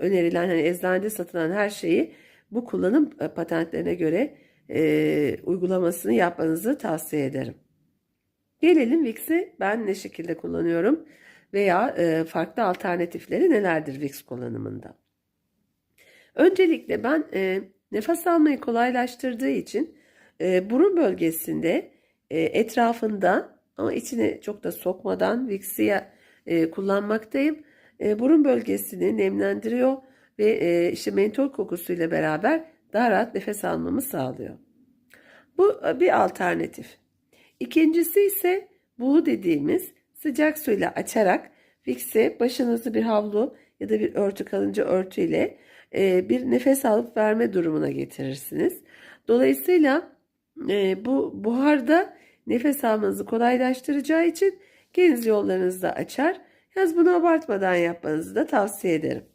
önerilen hani eczanede satılan her şeyi bu kullanım e, patentlerine göre e, uygulamasını yapmanızı tavsiye ederim. Gelelim Vicks'i ben ne şekilde kullanıyorum veya e, farklı alternatifleri nelerdir Vicks kullanımında. Öncelikle ben e, nefes almayı kolaylaştırdığı için e, burun bölgesinde e, etrafında ama içine çok da sokmadan Vicks'i e, kullanmaktayım. E, burun bölgesini nemlendiriyor ve e, işte mentol kokusuyla beraber daha rahat nefes almamı sağlıyor. Bu e, bir alternatif. İkincisi ise buğu dediğimiz sıcak suyla açarak Vicks'i başınızı bir havlu ya da bir örtü kalınca örtüyle e, bir nefes alıp verme durumuna getirirsiniz. Dolayısıyla e, bu buharda nefes almanızı kolaylaştıracağı için geniz yollarınızı da açar. Yalnız bunu abartmadan yapmanızı da tavsiye ederim.